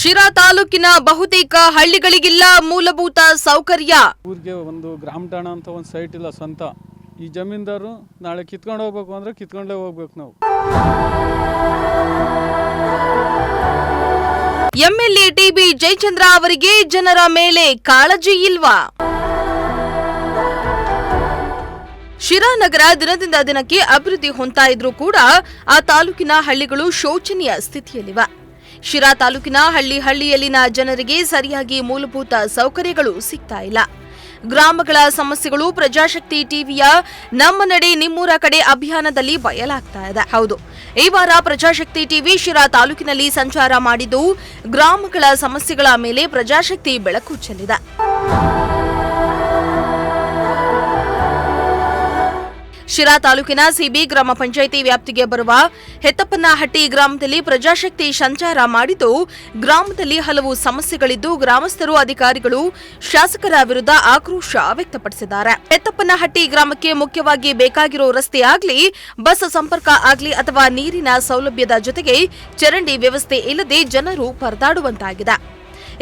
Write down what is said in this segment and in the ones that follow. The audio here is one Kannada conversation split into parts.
ಶಿರಾ ತಾಲೂಕಿನ ಬಹುತೇಕ ಹಳ್ಳಿಗಳಿಗಿಲ್ಲ ಮೂಲಭೂತ ಸೌಕರ್ಯ. ಊರಿಗೆ ಒಂದು ಗ್ರಾಮ ಠಾಣ ಅಂತ ಒಂದು ಸೈಟ್ ಇಲ್ಲ ಸ್ವಂತ. ಈ ಜಮೀನ್ದಾರು ನಾಳೆ ಕಿತ್ಕೊಂಡು ಹೋಗ್ಬೇಕು ಅಂದ್ರೆ ಕಿತ್ಕೊಂಡೇ ಹೋಗ್ಬೇಕು ನಾವು. ಎಂಎಲ್ಎ ಟಿಬಿ ಜಯಚಂದ್ರ ಅವರಿಗೆ ಜನರ ಮೇಲೆ ಕಾಳಜಿ ಇಲ್ವಾ? ಶಿರಾ ನಗರ ದಿನದಿಂದ ದಿನಕ್ಕೆ ಅಭಿವೃದ್ಧಿ ಹೊಂತಾ ಇದ್ರೂ ಕೂಡ ಆ ತಾಲೂಕಿನ ಹಳ್ಳಿಗಳು ಶೋಚನೀಯ ಸ್ಥಿತಿಯಲ್ಲಿವೆ. ಶಿರಾ ತಾಲೂಕಿನ ಹಳ್ಳಿ ಹಳ್ಳಿಯಲ್ಲಿನ ಜನರಿಗೆ ಸರಿಯಾಗಿ ಮೂಲಭೂತ ಸೌಕರ್ಯಗಳು ಸಿಗ್ತಾ ಇಲ್ಲ. ಗ್ರಾಮಗಳ ಸಮಸ್ಯೆಗಳು, ಪ್ರಜಾಶಕ್ತಿ ಟಿವಿಯ ನಮ್ಮ ನಡೆ ನಿಮ್ಮೂರ ಕಡೆ ಅಭಿಯಾನದಲ್ಲಿ ಬಯಲಾಗ್ತಾ ಇದೆ. ಹೌದು, ಈ ವಾರ ಪ್ರಜಾಶಕ್ತಿ ಟಿವಿ ಶಿರಾ ತಾಲೂಕಿನಲ್ಲಿ ಸಂಚಾರ ಮಾಡಿದ್ದು, ಗ್ರಾಮಗಳ ಸಮಸ್ಯೆಗಳ ಮೇಲೆ ಪ್ರಜಾಶಕ್ತಿ ಬೆಳಕು ಚೆಲ್ಲಿದೆ. ಶಿರಾ ತಾಲೂಕಿನ ಸಿಬಿ ಗ್ರಾಮ ಪಂಚಾಯಿತಿ ವ್ಯಾಪ್ತಿಗೆ ಬರುವ ಹೆತ್ತಪ್ಪನಹಟ್ಟಿ ಗ್ರಾಮದಲ್ಲಿ ಪ್ರಜಾಶಕ್ತಿ ಸಂಚಾರ ಮಾಡಿದ್ದು, ಗ್ರಾಮದಲ್ಲಿ ಹಲವು ಸಮಸ್ಯೆಗಳಿದ್ದು ಗ್ರಾಮಸ್ಥರು, ಅಧಿಕಾರಿಗಳು, ಶಾಸಕರ ವಿರುದ್ಧ ಆಕ್ರೋಶ ವ್ಯಕ್ತಪಡಿಸಿದ್ದಾರೆ. ಹೆತ್ತಪ್ಪನಹಟ್ಟಿ ಗ್ರಾಮಕ್ಕೆ ಮುಖ್ಯವಾಗಿ ಬೇಕಾಗಿರೋ ರಸ್ತೆ ಆಗಲಿ, ಬಸ್ ಸಂಪರ್ಕ ಆಗಲಿ ಅಥವಾ ನೀರಿನ ಸೌಲಭ್ಯದ ಜೊತೆಗೆ ಚರಂಡಿ ವ್ಯವಸ್ಥೆ ಇಲ್ಲದೆ ಜನರು ಪರದಾಡುವಂತಾಗಿದೆ.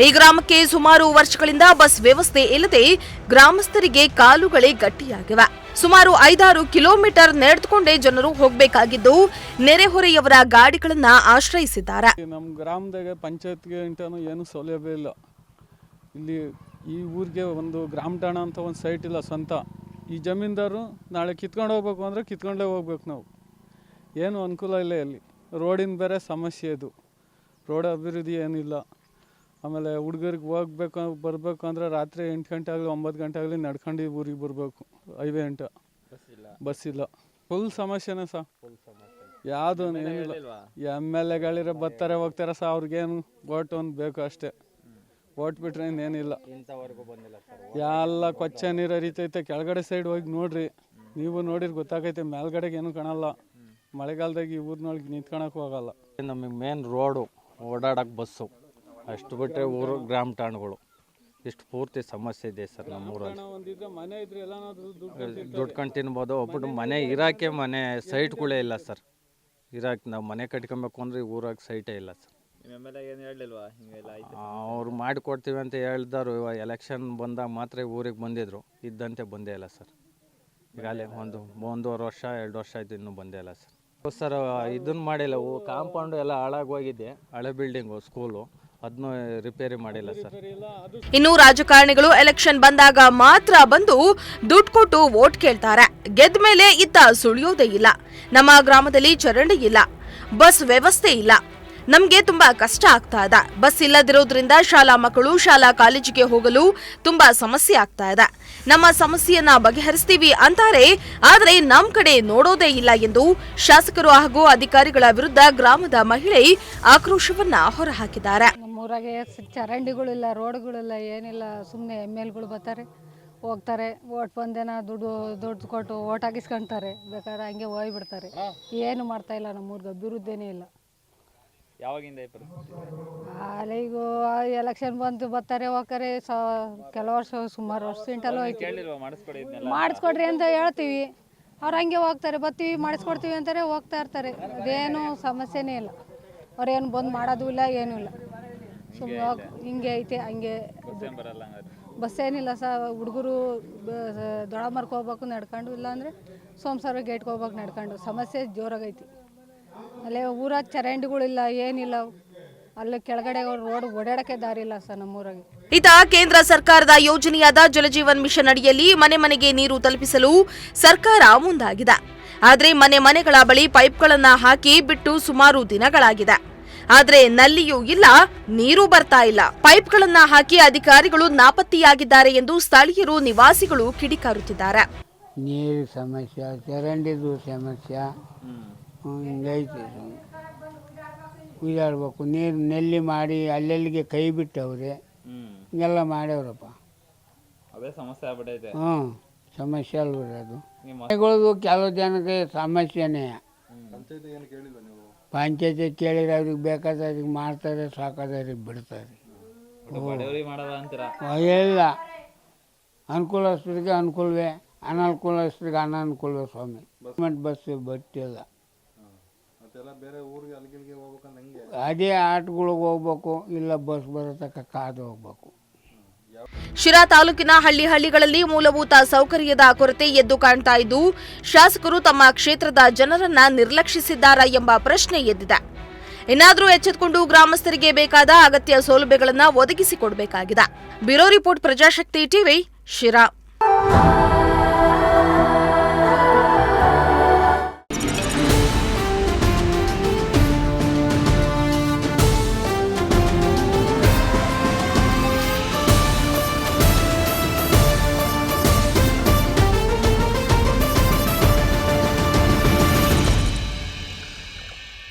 ಈ ಗ್ರಾಮಕ್ಕೆ ಸುಮಾರು ವರ್ಷಗಳಿಂದ ಬಸ್ ವ್ಯವಸ್ಥೆ ಇಲ್ಲದೆ ಗ್ರಾಮಸ್ಥರಿಗೆ ಕಾಲುಗಳೇ ಗಟ್ಟಿಯಾಗಿವೆ. ಸುಮಾರು ಐದಾರು ಕಿಲೋಮೀಟರ್ ನಡೆದುಕೊಂಡೇ ಜನರು ಹೋಗಬೇಕಾಗಿದ್ದು, ನೆರೆಹೊರೆಯವರ ಗಾಡಿಗಳನ್ನ ಆಶ್ರಯಿಸಿದ್ದಾರೆ. ನಮ್ಮ ಗ್ರಾಮದಾಗ ಪಂಚಾಯತ್ಗೆ ಏನು ಸೌಲಭ್ಯ ಇಲ್ಲ. ಇಲ್ಲಿ ಈ ಊರಿಗೆ ಒಂದು ಗ್ರಾಮ ಠಾಣ ಅಂತ ಒಂದು ಸೈಟ್ ಇಲ್ಲ ಸ್ವಂತ. ಈ ಜಮೀನ್ದಾರು ನಾಳೆ ಕಿತ್ಕೊಂಡು ಹೋಗ್ಬೇಕು ಅಂದರೆ ಕಿತ್ಕೊಂಡೇ ಹೋಗ್ಬೇಕು ನಾವು. ಏನು ಅನುಕೂಲ ಇಲ್ಲ ಇಲ್ಲಿ. ರೋಡಿನ ಬೇರೆ ಸಮಸ್ಯೆ ಇದು. ರೋಡ್ ಅಭಿವೃದ್ಧಿ ಏನಿಲ್ಲ. ಆಮೇಲೆ ಹುಡುಗರಿಗೆ ಹೋಗ್ಬೇಕು ಬರಬೇಕು ಅಂದರೆ ರಾತ್ರಿ ಎಂಟು ಗಂಟೆ ಆಗಲಿ ಒಂಬತ್ತು ಗಂಟೆ ಆಗಲಿ ನಡ್ಕೊಂಡು ಊರಿಗೆ ಬರಬೇಕು. ಹೈವೇ ಎಂಟ. ಬಸ್ ಇಲ್ಲ. ಫುಲ್ ಸಮಸ್ಯೆನೇ ಸಹ ಯಾವುದು ಏನಿಲ್ಲ ಎಂ ಎಲ್ ಎಗಳಿರೋ ಬರ್ತಾರೆ ಹೋಗ್ತಾರೆ ಸಹ ಅವ್ರಿಗೇನು? ಓಟ್ ಒಂದು ಬೇಕು ಅಷ್ಟೇ. ಓಟ್ ಬಿಟ್ರೆ ಇನ್ನೇನಿಲ್ಲ. ಎಲ್ಲ ಕೊಚ್ಚ ನೀರು ಹರಿತೈತೆ. ಕೆಳಗಡೆ ಸೈಡ್ ಹೋಗಿ ನೋಡ್ರಿ. ನೀವು ನೋಡಿರಿ ಗೊತ್ತಾಗೈತೆ ಮೇಲ್ಗಡೆಗೆ ಏನು ಕಾಣಲ್ಲ. ಮಳೆಗಾಲದಾಗ ಈ ಊರಿನೊಳಗೆ ನಿಂತ್ಕೊಳಕ್ಕೂ ಹೋಗಲ್ಲ. ನಮಗೆ ಮೇನ್ ರೋಡು ಓಡಾಡಕ್ಕೆ ಬಸ್ಸು. ಅಷ್ಟು ಬಿಟ್ಟರೆ ಊರು ಗ್ರಾಮ ಠಾಣಗಳು. ಇಷ್ಟು ಪೂರ್ತಿ ಸಮಸ್ಯೆ ಇದೆ ಸರ್ ನಮ್ಮೂರಲ್ಲಿ. ಊರಲ್ಲಿ ಮನೆ ಇದ್ರೆ ಎಲ್ಲಾನಾದ್ರೂ ದುಡ್ಡು ದುಡ್ಕೊಂಡು ತಿನ್ಬೋದು. ಒಬ್ಬಟ್ಟು ಮನೆ ಇರಾಕೆ ಮನೆ ಸೈಟ್ಗಳೇ ಇಲ್ಲ ಸರ್. ಇರಕ್ಕೆ ನಾವು ಮನೆ ಕಟ್ಕೊಬೇಕು ಅಂದರೆ ಊರಾಗ ಸೈಟೇ ಇಲ್ಲ ಸರ್. ಅವ್ರು ಮಾಡಿಕೊಡ್ತೀವಿ ಅಂತ ಹೇಳ್ದಾರು. ಇವಾಗ ಎಲೆಕ್ಷನ್ ಬಂದಾಗ ಮಾತ್ರ ಊರಿಗೆ ಬಂದಿದ್ರು. ಇದ್ದಂತೆ ಬಂದೇ ಇಲ್ಲ ಸರ್. ಈಗಾಗಲೇ ಒಂದು ಒಂದೂವರೆ ವರ್ಷ ಎರಡು ವರ್ಷ ಆಯ್ತು ಇನ್ನೂ ಬಂದೇ ಇಲ್ಲ ಸರ್. ಸರ್ ಇದನ್ನು ಮಾಡಿಲ್ಲ. ಕಾಂಪೌಂಡು ಎಲ್ಲ ಹಾಳಾಗಿ ಹೋಗಿದೆ. ಹಳೆ ಬಿಲ್ಡಿಂಗು ಸ್ಕೂಲು. ಅದನ್ನೂ ರಿಪೇರಿ ಮಾಡಿಲ್ಲ ಸರ್. ಇನ್ನು ರಾಜಕಾರಣಿಗಳು ಎಲೆಕ್ಷನ್ ಬಂದಾಗ ಮಾತ್ರ ಬಂದು ದುಡ್ಡು ಕೊಟ್ಟು ವೋಟ್ ಕೇಳ್ತಾರೆ. ಗೆದ್ದ ಮೇಲೆ ಇತ್ತ ಸುಳಿಯೋದೇ ಇಲ್ಲ. ನಮ್ಮ ಗ್ರಾಮದಲ್ಲಿ ಚರಂಡಿ ಇಲ್ಲ. ಬಸ್ ವ್ಯವಸ್ಥೆ ಇಲ್ಲ. ನಮ್ಗೆ ತುಂಬಾ ಕಷ್ಟ ಆಗ್ತಾ ಇದೆ. ಬಸ್ ಇಲ್ಲದಿರೋದ್ರಿಂದ ಶಾಲಾ ಮಕ್ಕಳು ಶಾಲಾ ಕಾಲೇಜಿಗೆ ಹೋಗಲು ತುಂಬಾ ಸಮಸ್ಯೆ ಆಗ್ತಾ ಇದೆ. ನಮ್ಮ ಸಮಸ್ಯೆಯನ್ನ ಬಗೆಹರಿಸ್ತೀವಿ ಅಂತಾರೆ. ಆದರೆ ನಮ್ ಕಡೆ ನೋಡೋದೇ ಇಲ್ಲ ಎಂದು ಶಾಸಕರು ಹಾಗೂ ಅಧಿಕಾರಿಗಳ ವಿರುದ್ಧ ಗ್ರಾಮದ ಮಹಿಳೆ ಆಕ್ರೋಶವನ್ನ ಹೊರಹಾಕಿದ್ದಾರೆ. ನಮ್ಮೂರಾಗೆ ಚರಂಡಿಗಳಿಲ್ಲ ರೋಡ್ಗಳಿಲ್ಲ ಏನಿಲ್ಲ ಸುಮ್ಮನೆ ಎಂ ಎಲ್ಗಳು ಬರ್ತಾರೆ ಹೋಗ್ತಾರೆ. ಓಟ್ ಬಂದೇನ ದುಡ್ಡು ದುಡ್ಡು ಕೊಟ್ಟು ಓಟ್ ಹಾಕಿಸ್ಕೊಂತಾರೆ. ಬೇಕಾದ್ರೆ ಹಂಗೆ ಹೋಗ್ಬಿಡ್ತಾರೆ ಏನು ಮಾಡ್ತಾ ಇಲ್ಲ ನಮ್ಮೂರ್ಗೆ ಅಭಿವೃದ್ಧಿನೇ ಇಲ್ಲ. ಯಾವಾಗಿಂದ ಈ ಪರಿಸ್ಥಿತಿ? ಈಗ ಎಲೆಕ್ಷನ್ ಬಂತು ಬರ್ತಾರೆ ಹೋಗ್ತಾರೆ ಸ ಕೆಲವು ವರ್ಷ ಸುಮಾರು ವರ್ಷ ಇಂಟಲ್ಲೂ ಕೇಳಿಲ್ವಾ? ಇದನ್ನೆಲ್ಲ. ಮಾಡಿಸ್ಕೊಡ್ರಿ ಅಂತ ಹೇಳ್ತೀವಿ. ಅವ್ರು ಹಂಗೆ ಹೋಗ್ತಾರೆ ಬರ್ತೀವಿ ಮಾಡಿಸ್ಕೊಡ್ತೀವಿ ಅಂತಾರೆ ಹೋಗ್ತಾ ಇರ್ತಾರೆ. ಅದೇನು ಸಮಸ್ಯೆನೇ ಇಲ್ಲ. ಅವ್ರೇನು ಬಂದು ಮಾಡೋದು ಇಲ್ಲ ಏನೂ ಇಲ್ಲ. ಹಿಂಗೆ ಐತೆ. ಹಂಗೆ ಏನ್ ಬರಲ್ಲ ಹಂಗಾದ್ರೆ. ಬಸ್ ಏನಿಲ್ಲ ಸ ಹುಡುಗರು ದೊಡ್ಡಮರ್ಕ್ ಹೋಗ್ಬೇಕು ನಡ್ಕೊಂಡು ಇಲ್ಲಾಂದರೆ ಸೋಮಸಾರ ಗೇಟ್ಗೆ ಹೋಗ್ಬೇಕು ನಡ್ಕೊಂಡು. ಸಮಸ್ಯೆ ಜೋರಾಗೈತಿ. ಅಲ್ಲೇ ಊರಾಗ ಚರಂಡಿಗಳಿಲ್ಲ ಏನಿಲ್ಲ. ಅಲ್ಲಿ ಕೆಳಗಡೆ ರೋಡ್ ಓಡಾಡಕ್ಕೆ ದಾರಿ ಇಲ್ಲ ಸರ್ ನಮ್ಮೂರಾಗೆ. ಇತ ಕೇಂದ್ರ ಸರ್ಕಾರದ ಯೋಜನೆಯಾದ ಜಲಜೀವನ್ ಮಿಷನ್ ಅಡಿಯಲ್ಲಿ ಮನೆ ಮನೆಗೆ ನೀರು ತಲುಪಿಸಲು ಸರ್ಕಾರ ಮುಂದಾಗಿದೆ. ಆದರೆ ಮನೆ ಮನೆಗಳ ಬಳಿ ಪೈಪ್ಗಳನ್ನು ಹಾಕಿ ಬಿಟ್ಟು ಸುಮಾರು ದಿನಗಳಾಗಿದೆ. ಆದ್ರೆ ನಲ್ಲಿಯೂ ಇಲ್ಲ ನೀರು ಬರ್ತಾ ಇಲ್ಲ. ಪೈಪ್ಗಳನ್ನ ಹಾಕಿ ಅಧಿಕಾರಿಗಳು ನಾಪತ್ತೆಯಾಗಿದ್ದಾರೆ ಎಂದು ಸ್ಥಳೀಯರು ನಿವಾಸಿಗಳು ಕಿಡಿಕಾರುತ್ತಿದ್ದಾರೆ. ನೀರು ಸಮಸ್ಯೆ ಚರಂಡಿದು ಸಮಸ್ಯೆ. ಹಿಂಗೈತೆ. ನೀರು ನೆಲ್ಲಿ ಮಾಡಿ ಅಲ್ಲೆಲ್ಲಿಗೆ ಕೈ ಬಿಟ್ಟವ್ರೆ ಹಿಂಗೆಲ್ಲ ಮಾಡ್ಯವ್ರಪ್ಪ. ಅದೇ ಸಮಸ್ಯೆ ಆಗ್ಬಿಟ್ಟೈತೆ ಹ್ಞೂ ಸಮಸ್ಯೆ ಅಲ್ವ ಅದು. ಮನೆಗಳದು ಕೆಲವು ಜನಕ್ಕೆ ಸಮಸ್ಯೆನೇ. ಪಂಚಾಯತಿ ಕೇಳಿದ್ರೆ ಅವ್ರಿಗೆ ಬೇಕಾದವ್ರಿಗೆ ಮಾಡ್ತಾರೆ ಸಾಕಾದವ್ರಿಗೆ ಬಿಡ್ತಾರೆ. ಬಡವರಿ ಮಾಡದ ಅಂತೀರಾ? ಇಲ್ಲ. ಅನುಕೂಲಸ್ಥರಿಗೆ ಅನುಕೂಲವೇ ಅನನುಕೂಲಸ್ಥರಿಗೆ ಅನಾನುಕೂಲವೇ ಸ್ವಾಮಿ. ಗೌರ್ಮೆಂಟ್ ಬಸ್ ಬಟ್ಟಿಲ್ಲ ಅದೇ ಆಟೋಗಳಿಗೆ ಹೋಗ್ಬೇಕು ಇಲ್ಲ ಬಸ್ ಬರೋ ತನಕ ಕಾದು ಹೋಗ್ಬೇಕು. ಶಿರಾ ತಾಲೂಕಿನ ಹಳ್ಳಿ ಹಳ್ಳಿಗಳಲ್ಲಿ ಮೂಲಭೂತ ಸೌಕರ್ಯದ ಕೊರತೆ ಎದ್ದು ಕಾಣ್ತಾ ಇದ್ದು, ಶಾಸಕರು ತಮ್ಮ ಕ್ಷೇತ್ರದ ಜನರನ್ನ ನಿರ್ಲಕ್ಷಿಸಿದ್ದಾರಾ ಎಂಬ ಪ್ರಶ್ನೆ ಎದ್ದಿದೆ. ಇನ್ನಾದರೂ ಎಚ್ಚೆತ್ತುಕೊಂಡು ಗ್ರಾಮಸ್ಥರಿಗೆ ಬೇಕಾದ ಅಗತ್ಯ ಸೌಲಭ್ಯಗಳನ್ನು ಒದಗಿಸಿಕೊಡಬೇಕಾಗಿದೆ. Bureau report Prajashakti TV, Sira.